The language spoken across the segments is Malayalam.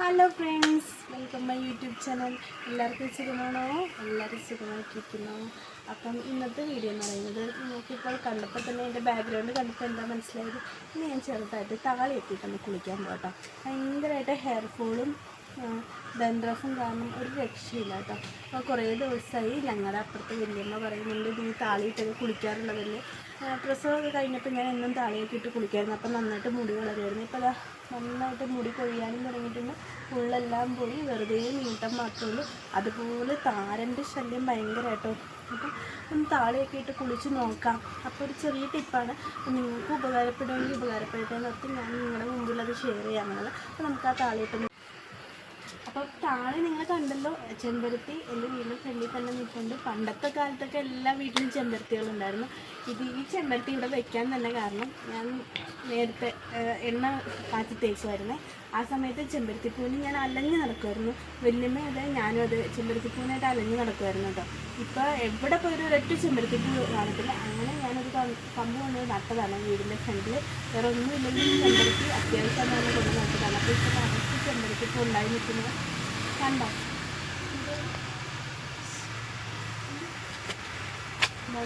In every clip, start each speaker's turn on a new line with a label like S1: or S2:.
S1: Hello friends welcome my YouTube channel എല്ലാവർക്കും സുഖമാണോ? എല്ലാവരും സുഖമായിട്ടിരിക്കുന്നു? അപ്പം ഇന്നത്തെ വീഡിയോ എന്ന് പറയുന്നത് നോക്കിയപ്പോൾ കണ്ടപ്പോൾ തന്നെ എന്റെ ബാക്ക്ഗ്രൗണ്ട് കണ്ടപ്പോൾ എന്താ മനസ്സിലായത്? ഇന്ന് ഞാൻ ചെറുതായിട്ട് താളി എത്തിയിട്ടൊന്ന് കുളിക്കാൻ പോട്ടോ ഭയങ്കരമായിട്ട് ഹെയർ ഫോളും കാരണം ഒരു രക്ഷയില്ല കേട്ടോ. അപ്പോൾ കുറേ ദിവസമായി ഞങ്ങളുടെ അപ്പുറത്ത് വലിയമ്മ പറയുന്നുണ്ട് നീ താളിയിട്ടൊക്കെ കുളിക്കാറുള്ളതല്ലേ? പ്രസവമൊക്കെ കഴിഞ്ഞപ്പോൾ ഞാൻ എന്നും താളിയൊക്കെ ഇട്ട് കുളിക്കായിരുന്നു. അപ്പം നന്നായിട്ട് മുടി വളരുമായിരുന്നു ഇപ്പോൾ അതാ നന്നായിട്ട് മുടി കൊഴിയാനും തുടങ്ങിയിട്ടുണ്ട് ഉള്ളെല്ലാം പോയി വെറുതെ നീട്ടം മാത്രമേ ഉള്ളൂ. അതുപോലെ താരന്റെ ശല്യം ഭയങ്കരമായിട്ടോ അപ്പം ഒന്ന് താളിയൊക്കെ ഇട്ട് കുളിച്ച് നോക്കാം. അപ്പോൾ ഒരു ചെറിയ ടിപ്പാണ് നിങ്ങൾക്ക് ഉപകാരപ്പെടുമെങ്കിൽ ഉപകാരപ്പെടട്ടെ എന്നൊക്കെ ഞാൻ നിങ്ങളുടെ മുമ്പിൽ അത് ഷെയർ ചെയ്യാമെന്നുള്ളത്. അപ്പോൾ നമുക്ക് ആ താളിയിട്ട് അപ്പോൾ താഴെ നിങ്ങൾ കണ്ടല്ലോ ചെമ്പരത്തി എന്റെ വീടിന്റെ ഫ്രണ്ടിൽ തന്നെ നിൽക്കുന്നുണ്ട് പണ്ടത്തെ കാലത്തൊക്കെ എല്ലാ വീട്ടിലും ചെമ്പരത്തികളുണ്ടായിരുന്നു. ഇത് ഈ ചെമ്പരത്തി ഇവിടെ വെക്കാൻ തന്നെ കാരണം ഞാൻ നേരത്തെ എണ്ണ കാച്ചി തേച്ചുമായിരുന്നേ ആ സമയത്ത് ചെമ്പരത്തിപ്പൂവിന് ഞാൻ അലഞ്ഞു നടക്കുമായിരുന്നു വല്യമ്മ അതെ ഞാനും അത് ചെമ്പരത്തിപ്പൂവിനായിട്ട് അലഞ്ഞു നടക്കുമായിരുന്നു കേട്ടോ. ഇപ്പോൾ എവിടെ പോയൊരു ഒരൊറ്റ ചെമ്പരത്തിപ്പൂ കാണത്തില്ല. അങ്ങനെ ഞാനൊരു കം- കമ്പ് കൊണ്ട് നട്ടതാണ് വീടിന്റെ ഫ്രണ്ടിൽ വേറെ ഒന്നുമില്ലെങ്കിൽ ചെമ്പരത്തി അത്യാവശ്യം കൊണ്ട് നട്ടതാണ്. അപ്പോൾ ഇപ്പോൾ ഉണ്ടായി നിൽക്കുന്നത് കണ്ടോ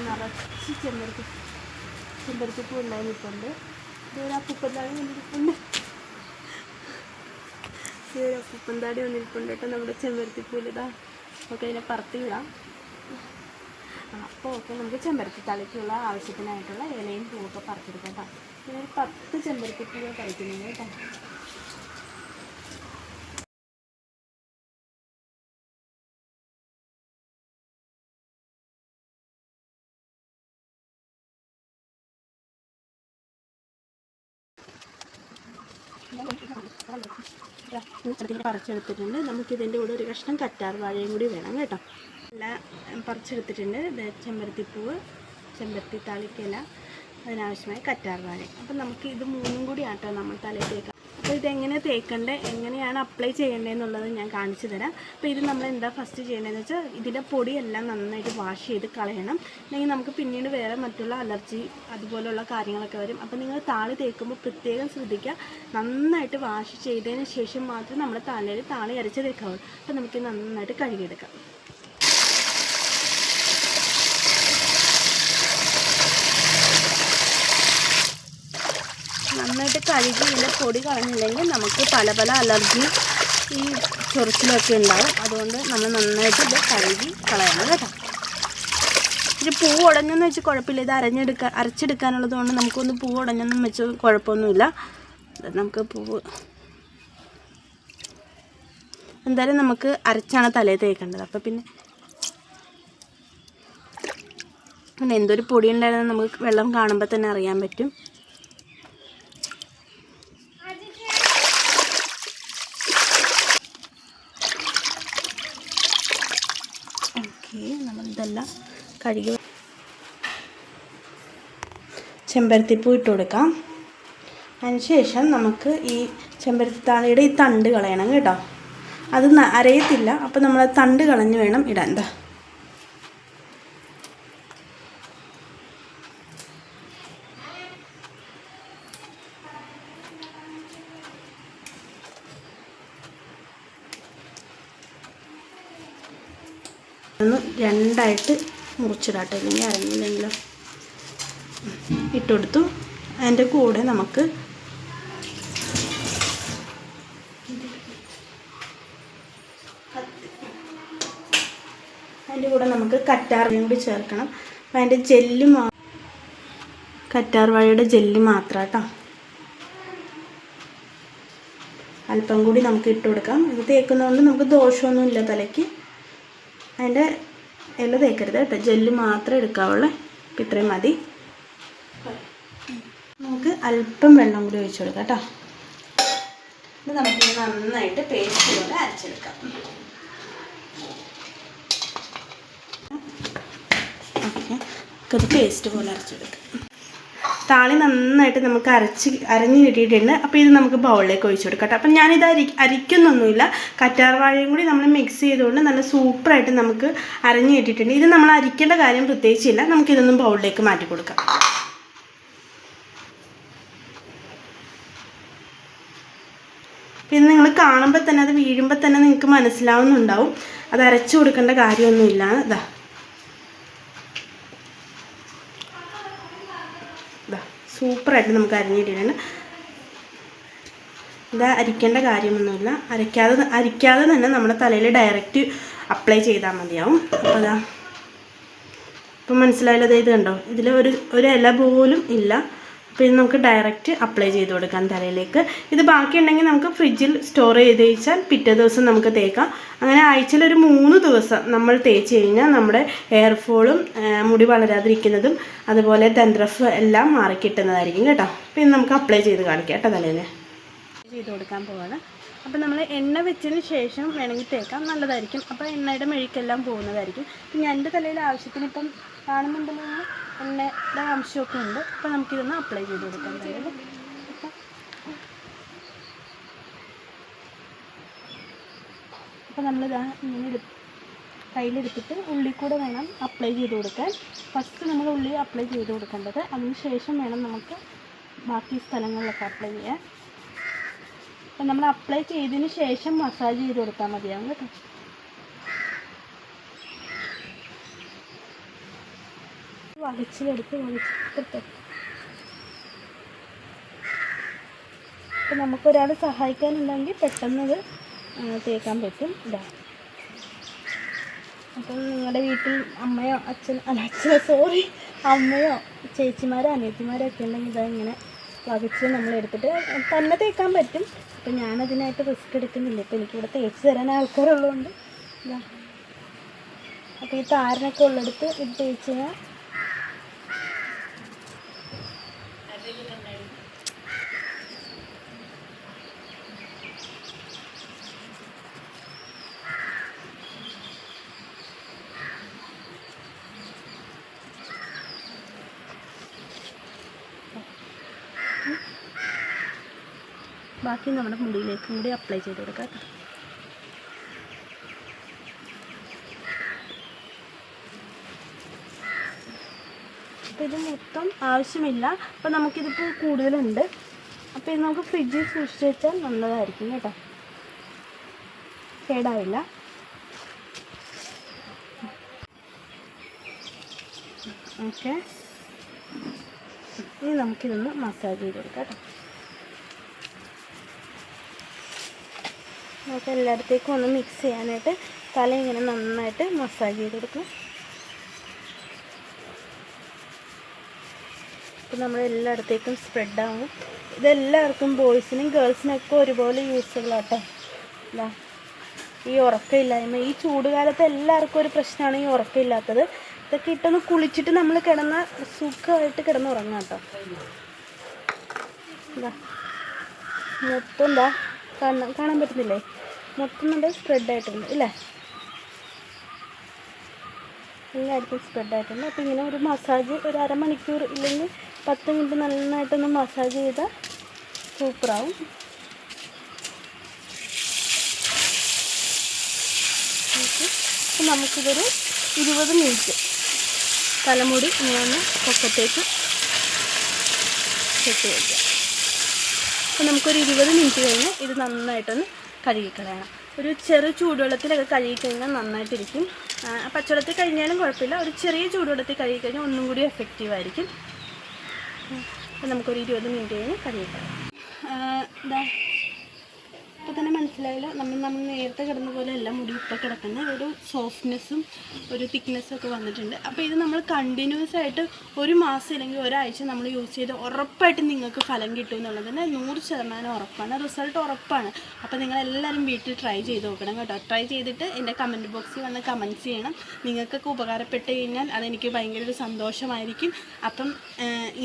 S1: നിറച്ച് ചെമ്പരത്തി ചെമ്പരത്തിപ്പൂ ഉണ്ടായി നിൽപ്പുണ്ട് ഇതൊരു അപ്പുപ്പന്താടി വന്നിരിപ്പുണ്ട്. ഇതൊരു അപ്പുപ്പന്താടി വന്നിരിപ്പുണ്ട് കേട്ടോ നമ്മുടെ ചെമ്പരത്തിപ്പൂൽ ഇതാ നമുക്ക് അതിനെ പറത്തി വിടാം അപ്പോൾ ഓക്കെ നമുക്ക് ചെമ്പരത്തി തളിക്കുള്ള ആവശ്യത്തിനായിട്ടുള്ള ഇലയും പൂവൊക്കെ പറിച്ചെടുക്കാം കേട്ടോ. ഇതൊരു പത്ത് ചെമ്പരത്തിപ്പൂവ് കഴിക്കുന്നുണ്ട് കേട്ടോ. പറിച്ചെടുത്തിട്ടുണ്ട്. നമുക്ക് നമുക്കിതിന്റെ കൂടെ ഒരു കഷ്ണം കറ്റാർ വാഴയും കൂടി വേണം കേട്ടോ. എല്ലാം പറിച്ചെടുത്തിട്ടുണ്ട്. ചെമ്പരത്തിപ്പൂവ് ചെമ്പരത്തി താളിക്കല അതിനാവശ്യമായ കറ്റാർ വാഴ. അപ്പം നമുക്ക് ഇത് മൂന്നും കൂടി ആട്ടോ നമ്മൾ തലയിൽ തേക്കാം അപ്പോൾ ഇതെങ്ങനെ തേക്കേണ്ടത് എങ്ങനെയാണ് അപ്ലൈ ചെയ്യേണ്ടതെന്നുള്ളത് ഞാൻ കാണിച്ചു തരാം. അപ്പോൾ ഇത് നമ്മൾ എന്താ ഫസ്റ്റ് ചെയ്യേണ്ടതെന്ന് വെച്ചാൽ ഇതിന്റെ പൊടിയെല്ലാം നന്നായിട്ട് വാഷ് ചെയ്ത് കളയണം. അല്ലെങ്കിൽ നമുക്ക് പിന്നീട് വേറെ മറ്റുള്ള അലർജി അതുപോലുള്ള കാര്യങ്ങളൊക്കെ വരും. അപ്പോൾ നിങ്ങൾ താളി തേക്കുമ്പോൾ പ്രത്യേകം ശ്രദ്ധിക്കുക. നന്നായിട്ട് വാഷ് ചെയ്തതിന് ശേഷം മാത്രം നമ്മൾ തലയിൽ താളി അരച്ച് തേക്കാവുള്ളൂ. അപ്പോൾ നമുക്ക് നന്നായിട്ട് കഴുകിയെടുക്കാം നന്നായിട്ട് കഴുകി ഇതിന്റെ പൊടി കളഞ്ഞില്ലെങ്കിൽ നമുക്ക് പല പല അലർജി ഈ ചൊറിച്ചിലൊക്കെ ഉണ്ടാവും. അതുകൊണ്ട് നമ്മൾ നന്നായിട്ട് ഇത് കഴുകി കളയണം കേട്ടോ. ഇത് പൂ ഉടഞ്ഞെന്ന് വെച്ച് കുഴപ്പമില്ല. ഇത് അരഞ്ഞെടുക്കാൻ അരച്ചെടുക്കാനുള്ളത് കൊണ്ട് നമുക്കൊന്ന് പൂ ഉടഞ്ഞെന്നും വെച്ച് കുഴപ്പമൊന്നുമില്ല. നമുക്ക് പൂവ് എന്തായാലും നമുക്ക് അരച്ചാണ് തലേ തേക്കേണ്ടത്. അപ്പോൾ പിന്നെ പിന്നെ എന്തൊരു പൊടി ഉണ്ടായിരുന്നു നമുക്ക് വെള്ളം കാണുമ്പോൾ തന്നെ അറിയാൻ പറ്റും ഓക്കെ നമ്മൾ ഇതെല്ലാം കഴുകി ചെമ്പരത്തിപ്പൂ ഇട്ട് കൊടുക്കാം. അതിനുശേഷം നമുക്ക് ഈ ചെമ്പരത്തിത്താളിയുടെ ഈ തണ്ട് കളയണം കേട്ടോ. അത് അരയത്തില്ല. അപ്പോൾ നമ്മൾ തണ്ട് കളഞ്ഞ് വേണം ഇടാൻ. എന്താ ഒന്ന് രണ്ടായിട്ട് മുറിച്ചിടാട്ടെ. ഇല്ലെങ്കിൽ അരങ്ങില്ലെങ്കിലോ ഇട്ടുകൊടുത്തു. അതിന്റെ കൂടെ നമുക്ക് അതിന്റെ കൂടെ നമുക്ക് കറ്റാർവഴയും കൂടി ചേർക്കണം. അപ്പം അതിന്റെ ജെല്ല് മാ കറ്റാർവാഴയുടെ ജെല്ല് മാത്രം കേട്ടോ അല്പം കൂടി നമുക്ക് ഇട്ട് കൊടുക്കാം ഇത് തേക്കുന്നതുകൊണ്ട് നമുക്ക് ദോഷമൊന്നുമില്ല തലയ്ക്ക്. അതിന്റെ ഇല തേക്കരുത് കേട്ടോ. ജെല്ല് മാത്രമേ എടുക്കാവുള്ളൂ. അപ്പം ഇത്രയും മതി. നമുക്ക് അല്പം വെള്ളം കൂടി ഒഴിച്ചു കൊടുക്കാം കേട്ടോ. ഇത് നമുക്ക് നന്നായിട്ട് പേസ്റ്റ് പോലെ അരച്ചെടുക്കാം. ഓക്കെ. നമുക്കത് പേസ്റ്റ് പോലെ അരച്ചെടുക്കാം. താളി നന്നായിട്ട് നമുക്ക് അരച്ച് അരഞ്ഞ് കിട്ടിയിട്ടുണ്ട്. അപ്പോൾ ഇത് നമുക്ക് ബൗളിലേക്ക് ഒഴിച്ചു കൊടുക്കാം അപ്പം ഞാനിത് അരി അരിക്കുന്നൊന്നുമില്ല. കറ്റാർവാഴയും കൂടി നമ്മൾ മിക്സ് ചെയ്തുകൊണ്ട് നല്ല സൂപ്പറായിട്ട് നമുക്ക് അരഞ്ഞ് കിട്ടിയിട്ടുണ്ട്. ഇത് നമ്മൾ അരിക്കേണ്ട കാര്യം പ്രത്യേകിച്ചില്ല. നമുക്കിതൊന്നും ബൗളിലേക്ക് മാറ്റി കൊടുക്കാം. പിന്നെ നിങ്ങൾ കാണുമ്പോൾ തന്നെ അത് വീഴുമ്പോൾ തന്നെ നിങ്ങൾക്ക് മനസ്സിലാവുന്നുണ്ടാവും. അത് അരച്ചു കൊടുക്കേണ്ട കാര്യമൊന്നുമില്ല. ഇതാ ഇതാ സൂപ്പറായിട്ട് നമുക്ക് അരിഞ്ഞിട്ടിട്ടുണ്ട് ഇത് അരിക്കേണ്ട കാര്യമൊന്നുമില്ല. അരയ്ക്കാതെ അരിക്കാതെ തന്നെ നമ്മുടെ തലയിൽ ഡയറക്റ്റ് അപ്ലൈ ചെയ്താൽ മതിയാവും. അപ്പോൾ അതാ ഇപ്പം മനസ്സിലായല്ലോ ദേ ഇത് കണ്ടോ? ഇതിൽ ഒരു ഒരു ഇല പോലും ഇല്ല. ഇത് നമുക്ക് ഡയറക്റ്റ് അപ്ലൈ ചെയ്ത് കൊടുക്കാം തലയിലേക്ക്. ഇത് ബാക്കിയുണ്ടെങ്കിൽ നമുക്ക് ഫ്രിഡ്ജിൽ സ്റ്റോർ ചെയ്ത് വെച്ചാൽ പിറ്റേ ദിവസം നമുക്ക് തേക്കാം. അങ്ങനെ ആഴ്ചയിൽ ഒരു മൂന്ന് ദിവസം നമ്മൾ തേച്ച് കഴിഞ്ഞാൽ നമ്മുടെ ഹെയർ ഫോളും മുടി വളരാതിരിക്കുന്നതും അതുപോലെ ദന്ത്രഫ് എല്ലാം മാറിക്കിട്ടുന്നതായിരിക്കും കേട്ടോ. പിന്നെ നമുക്ക് അപ്ലൈ ചെയ്ത് കാണിക്കാം കേട്ടോ തലയിൽ. ചെയ്ത് കൊടുക്കാൻ പോവാണ്. അപ്പോൾ നമ്മൾ എണ്ണ വെച്ചതിന് ശേഷം വേണമെങ്കിൽ തേക്കാം. നല്ലതായിരിക്കും. അപ്പോൾ എണ്ണയുടെ മെഴുക്കെല്ലാം പോകുന്നതായിരിക്കും. ഞാൻ എന്റെ തലയിൽ ആവശ്യത്തിന് ഇപ്പം കാണുന്നുണ്ടല്ലോ എണ്ണയുടെ അംശമൊക്കെ ഉണ്ട്. അപ്പോൾ നമുക്കിതൊന്ന് അപ്ലൈ ചെയ്ത് കൊടുക്കാം. അപ്പം അപ്പോൾ നമ്മളിതാ ഇങ്ങനെ കയ്യിലെടുത്തിട്ട് ഉള്ളിൽ കൂടെ വേണം അപ്ലൈ ചെയ്ത് കൊടുക്കാൻ. ഫസ്റ്റ് നമ്മൾ ഉള്ളി അപ്ലൈ ചെയ്ത് കൊടുക്കേണ്ടത്. അതിന് ശേഷം വേണം നമുക്ക് ബാക്കി സ്ഥലങ്ങളിലൊക്കെ അപ്ലൈ ചെയ്യാൻ. അപ്പം നമ്മൾ അപ്ലൈ ചെയ്തതിന് ശേഷം മസാജ് ചെയ്ത് കൊടുത്താൽ മതിയാവും കേട്ടോ. വഹിച്ചിലെടുത്ത് വലിച്ചിട്ട് അപ്പം നമുക്കൊരാൾ സഹായിക്കാനുണ്ടെങ്കിൽ പെട്ടെന്നത് തേക്കാൻ പറ്റും. ഇതാ. അപ്പം നിങ്ങളുടെ വീട്ടിൽ അമ്മയോ അച്ഛൻ അല്ല അച്ഛനോ സോറി അമ്മയോ ചേച്ചിമാരോ അനിയത്തിമാരോ ഒക്കെ ഉണ്ടെങ്കിൽ ഇതാ ഇങ്ങനെ വഹിച്ച് നമ്മൾ എടുത്തിട്ട് തന്നെ തേക്കാൻ പറ്റും. അപ്പം ഞാനതിനായിട്ട് റിസ്ക് എടുക്കുന്നില്ല. ഇപ്പം എനിക്കിവിടെ തേച്ച് തരാൻ ആൾക്കാരുള്ളതുകൊണ്ട്. ഇതാ. അപ്പോൾ ഈ താരനൊക്കെ ഉള്ളെടുത്ത് ഇത് തേച്ച് കഴിഞ്ഞാൽ ബാക്കി നമ്മുടെ മുടിയിലേക്കും കൂടി അപ്ലൈ ചെയ്ത് കൊടുക്കാം അപ്പോൾ ഇത് മൊത്തം ആവശ്യമില്ല. അപ്പോൾ നമുക്കിതിപ്പോൾ കൂടുതലുണ്ട്. അപ്പോൾ ഇത് നമുക്ക് ഫ്രിഡ്ജിൽ സൂക്ഷിച്ച് വെച്ചാൽ നല്ലതായിരിക്കും കേട്ടോ. കേടാവില്ല. ഓക്കെ. ഇനി നമുക്കിതൊന്ന് മസാജ് ചെയ്ത് കൊടുക്കാം കേട്ടോ. നമുക്ക് എല്ലായിടത്തേക്കും ഒന്ന് മിക്സ് ചെയ്യാനായിട്ട് തല ഇങ്ങനെ നന്നായിട്ട് മസാജ് ചെയ്ത് കൊടുക്കും അപ്പോൾ നമ്മൾ എല്ലായിടത്തേക്കും സ്പ്രെഡ് ആവും. ഇതെല്ലാവർക്കും ബോയ്സിനും ഗേൾസിനൊക്കെ ഒരുപോലെ യൂസ്ഫുൾ ആട്ടോ അല്ല ഈ ഉറക്കമില്ലായ്മ ഈ ചൂടുകാലത്ത് എല്ലാവർക്കും ഒരു പ്രശ്നമാണ് ഈ ഉറക്കമില്ലാത്തത്. ഇതൊക്കെ ഇട്ടൊന്ന് കുളിച്ചിട്ട് നമ്മൾ കിടന്ന സുഖമായിട്ട് കിടന്ന് ഉറങ്ങാം കേട്ടോ ഇതാ മൊത്തം എന്താ കാണാൻ കാണാൻ പറ്റുന്നില്ലേ? മൊത്തം നമ്മുടെ സ്പ്രെഡ് ആയിട്ടുണ്ട് ഇല്ലേ? എല്ലായിടത്തും സ്പ്രെഡ് ആയിട്ടുണ്ട്. അപ്പോൾ ഇങ്ങനെ ഒരു മസാജ് ഒരു അരമണിക്കൂർ ഇല്ലെങ്കിൽ പത്ത് മിനിറ്റ് നന്നായിട്ടൊന്ന് മസാജ് ചെയ്താൽ സൂപ്പറാവും നമുക്കിതൊരു ഇരുപത് മിനിറ്റ് തലമുടി ഇങ്ങനെ പൊക്കത്തേക്ക് സെറ്റ് വയ്ക്കാം അപ്പോൾ നമുക്കൊരു ഇരുപത് മിനിറ്റ് കഴിഞ്ഞ് ഇത് നന്നായിട്ടൊന്ന് കഴുകിക്കളയണം ഒരു ചെറു ചൂടുവെള്ളത്തിലൊക്കെ കഴുകിക്കഴിഞ്ഞാൽ നന്നായിട്ടിരിക്കും. പച്ചവെള്ളത്തിൽ കഴിഞ്ഞാലും കുഴപ്പമില്ല. ഒരു ചെറിയ ചൂടുവെള്ളത്തിൽ കഴുകിക്കഴിഞ്ഞാൽ ഒന്നും കൂടി എഫക്റ്റീവ് ആയിരിക്കും. അപ്പോൾ നമുക്കൊരു ഇരുപത് മിനിറ്റ് കഴിഞ്ഞ് കഴുകിക്കളയാം ഇതാ ഇപ്പോൾ തന്നെ മനസ്സിലായില്ല. നമ്മൾ നമ്മൾ നേരത്തെ കിടന്ന പോലെ അല്ല മുടി ഇപ്പോൾ കിടക്കുന്ന. ഒരു സോഫ്റ്റ്നെസ്സും ഒരു തിക്നെസ്സും ഒക്കെ വന്നിട്ടുണ്ട്. അപ്പോൾ ഇത് നമ്മൾ കണ്ടിന്യൂസ് ആയിട്ട് ഒരു മാസം അല്ലെങ്കിൽ ഒരാഴ്ച നമ്മൾ യൂസ് ചെയ്ത് ഉറപ്പായിട്ട് നിങ്ങൾക്ക് ഫലം കിട്ടും എന്നുള്ളത് തന്നെ നൂറ് ശതമാനം ഉറപ്പാണ്. റിസൾട്ട് ഉറപ്പാണ്. അപ്പോൾ നിങ്ങൾ എല്ലാവരും വീട്ടിൽ ട്രൈ ചെയ്ത് നോക്കണം കേട്ടോ. ട്രൈ ചെയ്തിട്ട് എന്റെ കമന്റ് ബോക്സിൽ വന്ന് കമന്റ്സ് ചെയ്യണം. നിങ്ങൾക്കൊക്കെ ഉപകാരപ്പെട്ട് കഴിഞ്ഞാൽ അതെനിക്ക് ഭയങ്കര ഒരു സന്തോഷമായിരിക്കും. അപ്പം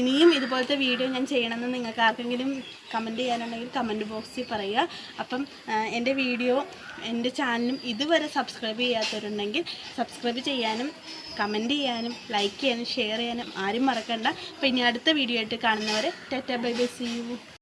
S1: ഇനിയും ഇതുപോലത്തെ വീഡിയോ ഞാൻ ചെയ്യണമെന്ന് നിങ്ങൾക്ക് ആർക്കെങ്കിലും കമന്റ് ചെയ്യാനുണ്ടെങ്കിൽ കമന്റ് ബോക്സിൽ പറയുക. അപ്പം ആ, എന്റെ വീഡിയോ എന്റെ ചാനലും ഇതുവരെ സബ്സ്ക്രൈബ് ചെയ്യാത്തവരുണ്ടെങ്കിൽ സബ്സ്ക്രൈബ് ചെയ്യാനും കമന്റ് ചെയ്യാനും ലൈക്ക് ചെയ്യാനും ഷെയർ ചെയ്യാനും ആരും മറക്കണ്ട. അപ്പോൾ ഇനി അടുത്ത വീഡിയോ ആയിട്ട് കാണുന്നവരെ tata bye bye see you.